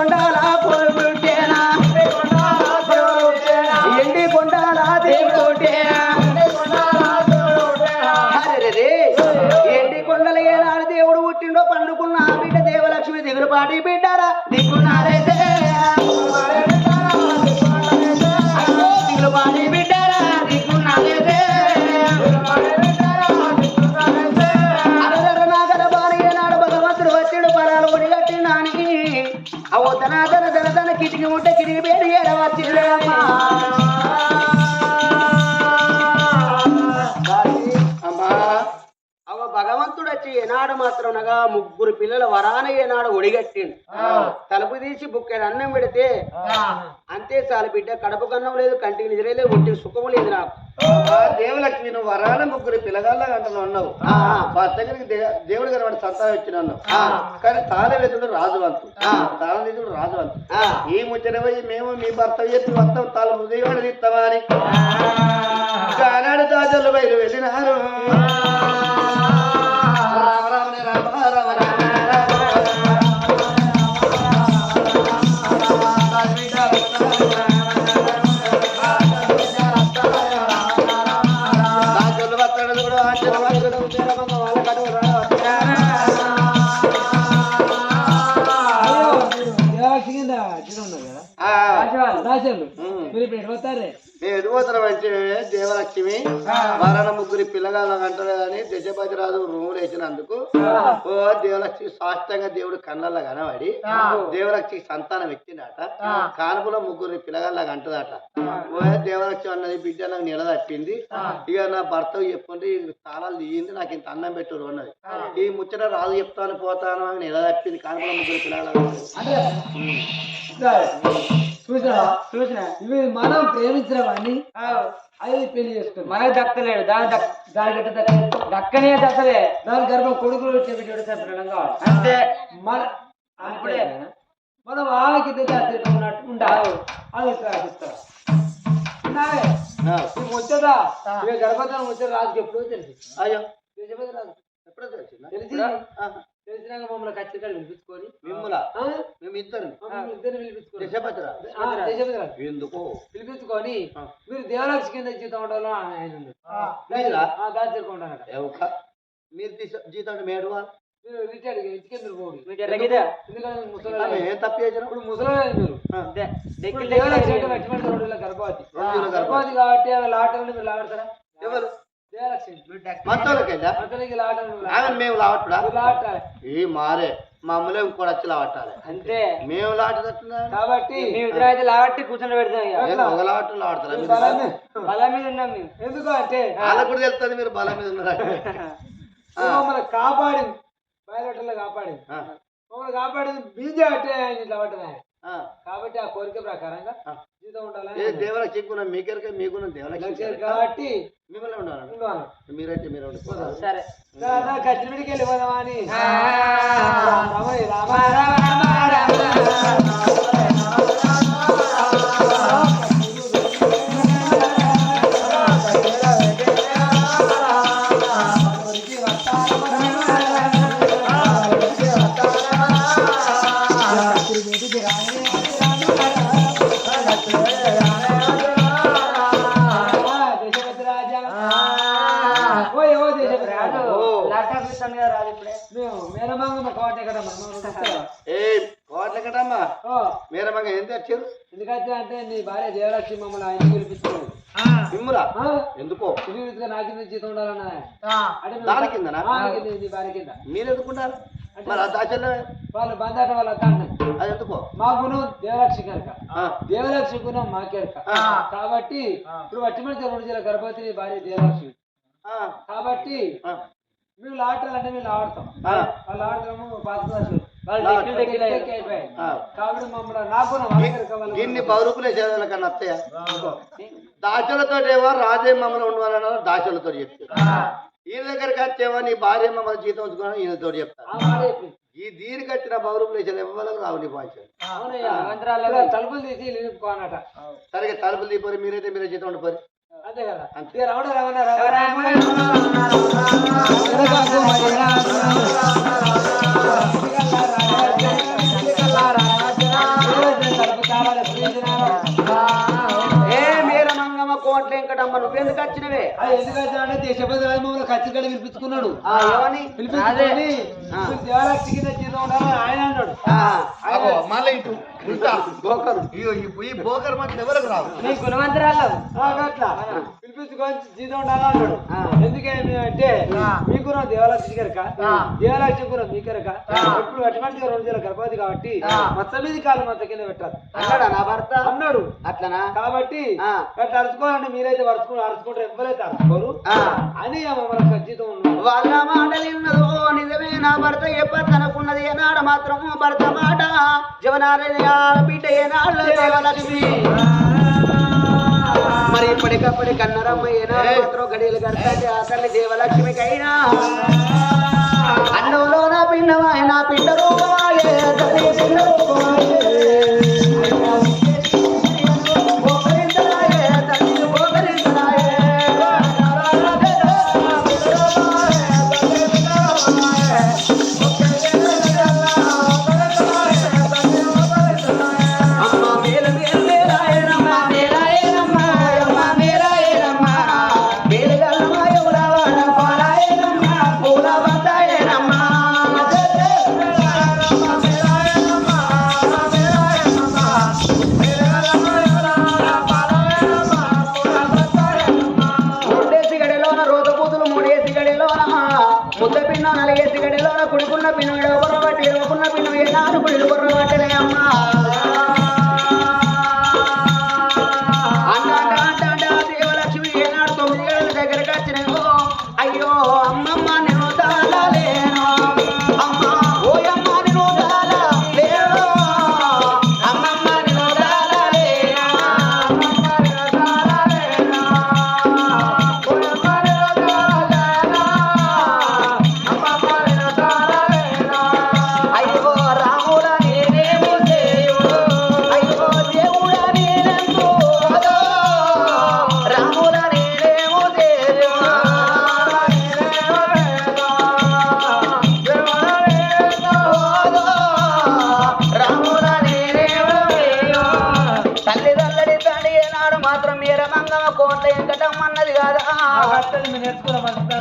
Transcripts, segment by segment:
கொண்டா అవో తన తన తన తన కిటికీ ఉంటే కిటికీ ఏనాడు మాత్రం నగా ముగ్గురు పిల్లల వరాన ఏనాడు ఒడిగట్టిండు. తలుపు తీసి బుక్కెడు అన్నం పెడితే అంతే చాలు బిడ్డ కడుపు కన్నం లేదు కంటికి నిద్ర లేదు ఒంటికి సుఖం లేదు నాకు. దేవలక్ష్మి నువ్వు వరాల ముగ్గురు పిల్లగాళ్ళ గంటలు ఉన్నావు. మా దగ్గరికి దేవుడు గారు వాడు సంతానం ఇచ్చినాను ఆ. కానీ తాళవేదుడు రాజువంతు ఆ. తాళవేదుడు రాజువంతు. ఈ ముచ్చటపై మేము మీ భర్త చెప్పి మొత్తం తాళ హృదయవాడు తీస్తామా అని. ఆనాడు దాజలు బయలు వెళ్ళినారు. ఉమ్. మీరు ఇప్పుడు ఎటు పోతారే నేను ఎదుగుతున్నా మంచి దేవలక్ష్మి వారాన ముగ్గురి అంటారు కానీ దశపతి రాజు రూములు వేసినందుకు ఓ దేవలక్ష్మి సాష్టంగా దేవుడు కళ్ళల్లో కనబడి దేవలక్ష్మికి సంతానం ఇచ్చిందట కానుపులో ముగ్గురి పిల్లగాళ్ళ అంటదట. ఓ దేవలక్ష్మి అన్నది బిడ్డ నాకు నిలదట్టింది. ఇక నా భర్త చెప్పుకుంటే తాళాలు తీయింది నాకు ఇంత అన్నం పెట్టురు అన్నది. ఈ ముచ్చట రాజు చెప్తాను పోతాను అని నిలదట్టింది కానుపులో ముగ్గురు పిల్లగాళ్ళ చూసినా చూసినా. ఇవి మనం ప్రేమించిన వాడిని అది పెళ్ళి చేసుకున్నాం. మనకు దక్కలేడు దాని దాని గట్ట దక్క దక్కనే దక్కలే. దాని గర్భం కొడుకులు చెప్పేటోడు కావాలి. అంతే. మన అప్పుడే. మనం తెలియదు ఉన్నట్టు ఉండాలి. అది ప్రార్థిస్తాం. ఉన్నావే? ఈ ముచ్చట ఇక గర్భధానం ముచ్చట రాజుకి ఎప్పుడో తెలిసి అయ్యో. ఎప్పుడో? తెలిసి మమ్మల్ని ఖచ్చితంగా పిలిపించుకొని మిమ్ముల ఆ? మేము ఇద్దరు ఇద్దరిని పిలిపించుకొని. ఎందుకు? పిలిపించుకొని. మీరు దేవలక్ష్మి కింద జీతం ఉండాలో? ఆయన ఉన్నాడు. మీరా? జీతం మేడు మీరు రిటైర్డ్ ఎందుకంటే ముసలి గర్భవతి. గర్భవతి. కాబట్టి ఆ లాటలను మీరు లాడతారా ఎవరు? దేవలక్ష్మి మేము లావట్టుడా లాటాలి ఈ మారే మమ్మల్ని ఇంకోటి వచ్చి లావట్టాలి. అంతే. మేము లాటేటట్టున్నా కాబట్టి ఇద్దరు అయితే లావట్టి కూర్చొని పెడతాం ఒక లావట్టు లావడతారా. బలం మీద ఉన్నాం మేము. ఎందుకు అంటే? వాళ్ళకు కూడా తెలుస్తుంది మీరు బలం మీద ఉన్నారు? మమ్మల్ని కాపాడింది బయలులో కాపాడింది ఆ, మమ్మల్ని కాపాడింది బీజే అంటే ఆయన ఇట్లా. కాబట్టి ఆ కోరిక ప్రకారంగా ఆ. జీతం ఏ ఉండాలని దేవలకు చిక్కున్నా మీకెరకే మీకున్న దేవలకు లక్ష్యం కాబట్టి మిమ్మల్ని ఉండాలి ఉండాలి. మీరైతే మీరు సరే గచ్చిమిడికి వెళ్ళిపోదామా అని రామ రామ కదా రాజు ఇప్పుడే. మేము మేనమాంగమ్మ ఏ కోట్ల కదమ్మా? ఏం తెచ్చారు? ఎందుకంటే అంటే నీ భార్య జయలక్ష్మి మమ్మల్ని ఆయన పిలిపించుకోండి ఎందుకో? నా కింద జీతం ఉండాలన్నా? అంటే మేము- దాని కిందనా? ఆ, నీ కింద, నీ భార్య కింద. మీరు ఎందుకుంటారు? మరి దాచల్లో వాళ్ళు వాళ్ళ అది ఎందుకో? మా గుణం దేవలక్ష్మి కనుక. ఆ, దేవలక్ష్మి గుణం మాకే ఆ. కాబట్టి ఇప్పుడు రెండు జిల్లా గర్భవతి భార్య దేవలక్ష్మి ఆ, కాబట్టి ఆడతాం. వాళ్ళు ఆడతాము క్లాసులు వాళ్ళు లావట్. దెక్కిలు దెక్కిలు టెక్ అయిపోయాయి. ఆ. కాబట్టి మమ్మల్ని నా గుణం వాళ్ళ వాళ్ళ గిన్ని గుణం. పౌరుకులే చేయాలి కన్నా అత్తయ్య దాచులతో ఏమో రాజే మమ్మల్ని ఉండవాలన్నారు దాచులతో చెప్తారు ఈయన దగ్గరికి వచ్చేవో నీ భార్య మమ్మల్ని జీతం ఉంచుకోవాలని ఈయనతో చెప్తారు. ఈ దీనికి వచ్చిన పౌరుకులే ఎవరికి రావు నీ తలుపులు తీసి సరిగ్గా తలుపులు తీపోయి మీరైతే మీరే జీతం ఉండిపోయి అంతే కదా అంతే. ఇక రావడం రావణ రావణ ఎందుకు వచ్చినవే? దేశపతి ఖచ్చితంగా పిలిపించుకున్నాడు. ఏమని పిలిపించుకొని కింద జీతం ఉండాలని ఆయన అన్నాడు. ఆ, అగో, మళ్ళీ ఇటు ఉల్టా గోకరు ఇగో ఈ- బోకర్ ఎవరికి రావు? నీ గుణవంతరాలు. ఆ, అట్లా. పిలిపించుకొని జీతం అన్నాడు. ఎందుకేమి అంటే మీకు నా దేవరాక్షి కనుక దేవరాక్షి కూడా మీ కనుక ఇప్పుడు అటువంటి రెండు జల గర్భవతి కాబట్టి మచ్చ మీద కాలు మచ్చ కింద పెట్టాలి. అన్నాడా నా భర్త? అన్నాడు. అట్లనా? కాబట్టి. అట్లా అరుచుకోవాలంటే మీరైతే వరుచుకుని అరుచుకుంటారు ఎవ్వరైతే అరుచుకోరు. అని మనకు ఖచ్చితం వాళ్ళ మాటలిన్నదో నిజమే నా భర్త ఎప్పనుకున్నది ఏనాడు మాత్రం భర్త మాట. జవనారయ్య బిడ్డ ఏనాడు దేవలక్ష్మి మరి ఇప్పటికప్పటి కన్నరమ్మ ఏనాడు మాత్రం గడియలు కడతాది ఆ తల్లి దేవలక్ష్మికైనా. అన్నంలో నా పిండమాయ నా పిండ రూపమాయే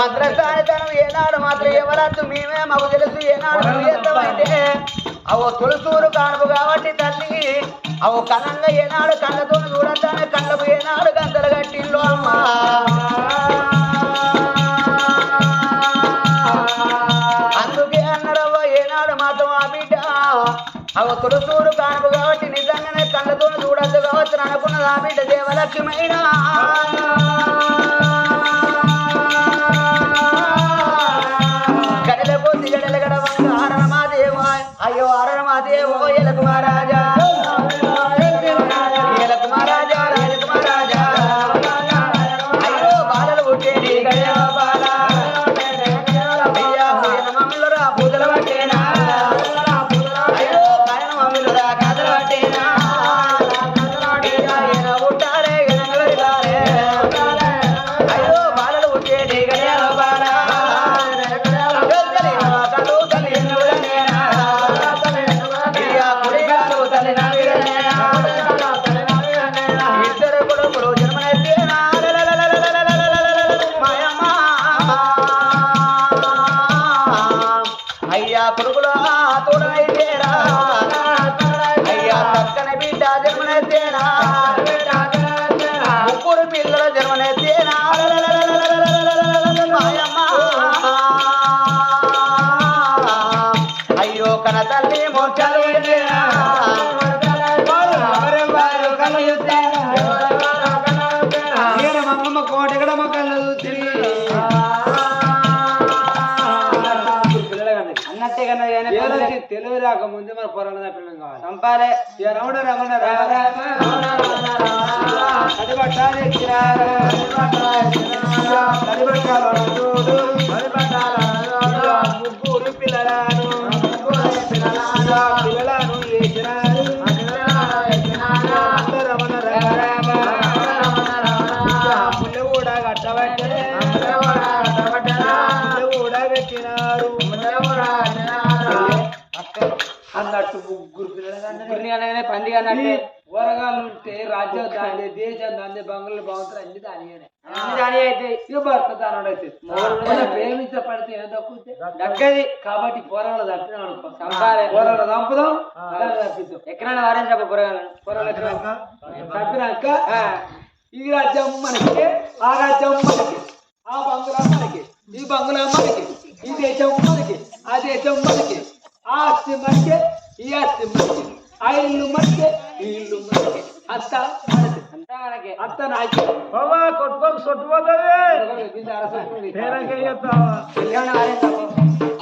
మంత్రస్థానితనం ఏనాడు మాత్రం ఎవరద్దు మేమే మాకు తెలుసు ఏనాడు చేస్తావంటే అవో తులసూరు కానుపు కాబట్టి తల్లి అవో కనంగా ఏనాడు కళ్ళతో చూడటానే కళ్ళకు ఏనాడు గంతలు కట్టిల్లు అమ్మా. అందుకే అన్నారవ్వ ఏనాడు మాత్రం ఆ బిడ్డ అవ తులసూరు కానుపు కాబట్టి నిజంగానే కళ్ళతో చూడద్దు కావచ్చు అని అనుకున్నది ఆ బిడ్డ దేవలక్ష్మైన ఆరణ ఎలకు మహారాజా అయ్యో కన తల్లి మోర్చాలు వెళ్ళేనా మంగమ్మ కోట ఎక్కడ మొక్కలు అన్నట్టే కన్నా తెలివి రాక ముందే మన పొరాలు పిల్లలు కావాలి చంపాలే రమణ రమణ రామ కడిబట్టాలి పందిగా ఈ వరగాలు ఉంటే రాజ్యం దాని దేశం దాని బంగ్లాలు బాగుంటారు అన్ని దానిగానే ఇక భర్త దారుడు అయితే. ప్రేమించ పడితే ఏదో తక్కువ దక్కది. కాబట్టి పోరాలు తప్పినాం అనుకో. చంపాలి. పోరాలు చంపుదాం తప్పిద్దాం. ఎక్కడైనా వారేంద్ర పొరగాలను పొరాలు ఎక్కడ తప్పినాక? ఈ రాజ్యం మనకి ఆ రాజ్యం మనకి ఆ బంగ్లా మనకి ఈ బంగ్లా మనకి ఈ దేశం మనకి ఆ దేశం మనకి ఆ ఆస్తి మనకి ఈ ఆస్తి మనకి. ఆ ఇల్లు ఈ ఇల్లు మనకి అంత మనకి అంతా మనకి అంత నాకే బాబా కొట్టుకోకు సొట్టుపోతుంది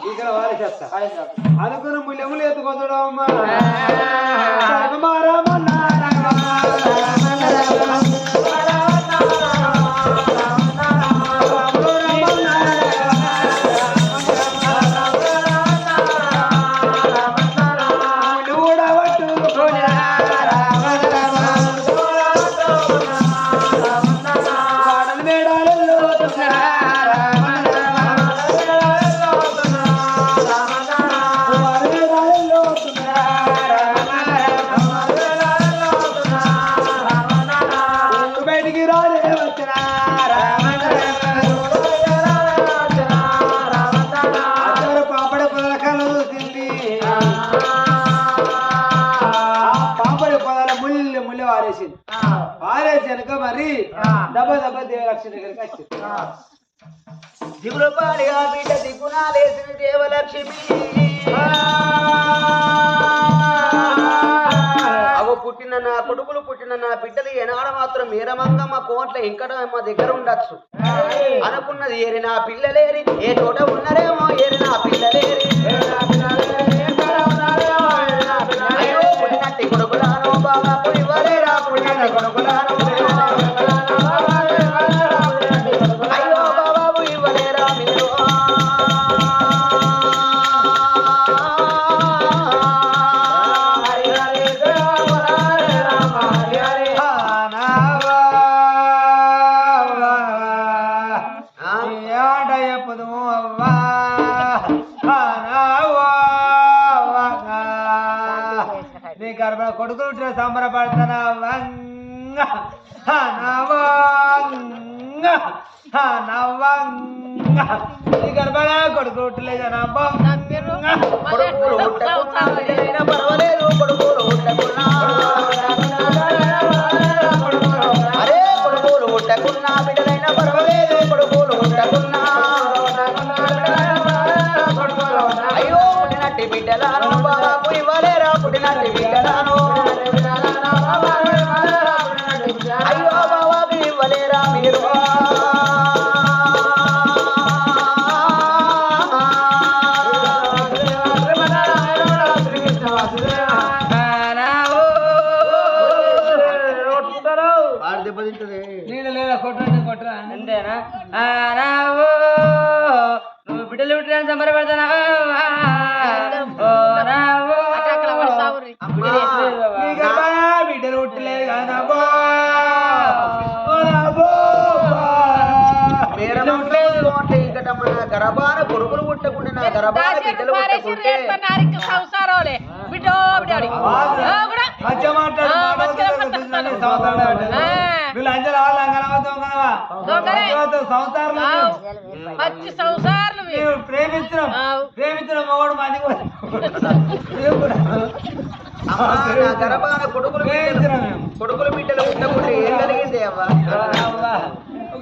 ఇక్కడ వారేసేస్తా. వారేంద్ర అనుకున్న ముళ్ళెములు ఎత్తుకొందడం అమ్మా దెబ్బ దేవలక్ష్మి దగ్గరికి వచ్చింది దిగులపాడిగా బిడ్డ దిగుణాలేసిన దేవలక్ష్మి. అవ పుట్టిన నా కొడుకులు పుట్టిన నా బిడ్డలు ఏనాడ మాత్రం మీరమంగమ్మ కోట్ల ఇంకట మా దగ్గర ఉండొచ్చు. అనుకున్నది ఏరి నా పిల్లలేరి ఏ చోట ఉన్నరేమో ఏరి నా పిల్లలేరి. అయ్యో బాబా పుడివలేరా పుట్టినట్టి కొడుకులు సంబరపడతానా వంగ నవంగ నవంగ నీ జనా కొడుకులు పుట్టకున్నా బిడ్డలైనా పర్వాలేదు. అరే బిడ్డలైనా పర్వాలేదు. పుట్టకున్నా అయ్యో పుట్టినట్టి బాబు ఇవ్వలేరా పుట్టినట్టి బిడ్డలాను అంజలి వాళ్ళు అంగనవద్దు అంగనవా దొంగలే. సంవత్సరాలు మంచి సంసారాలు మీరు. మేము ప్రేమించడం ఆవ్. ప్రేమించడం మొగడు మంది నా కొడుకులు బిడ్డలు ప్రేమించడం మేము. కొడుకులు బిడ్డలు పుట్టకుంటే ఏం కలిగింది అవ్వ అవ్వా.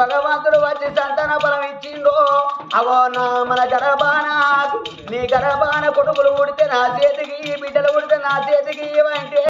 భగవంతుడు వచ్చి సంతాన బలం ఇచ్చిండో అవో నా మన గర్భాన నీ గర్భాన కొడుకులు ఉడితే నా చేతికి బిడ్డలు ఉడితే నా చేతికి ఇవ్వంటే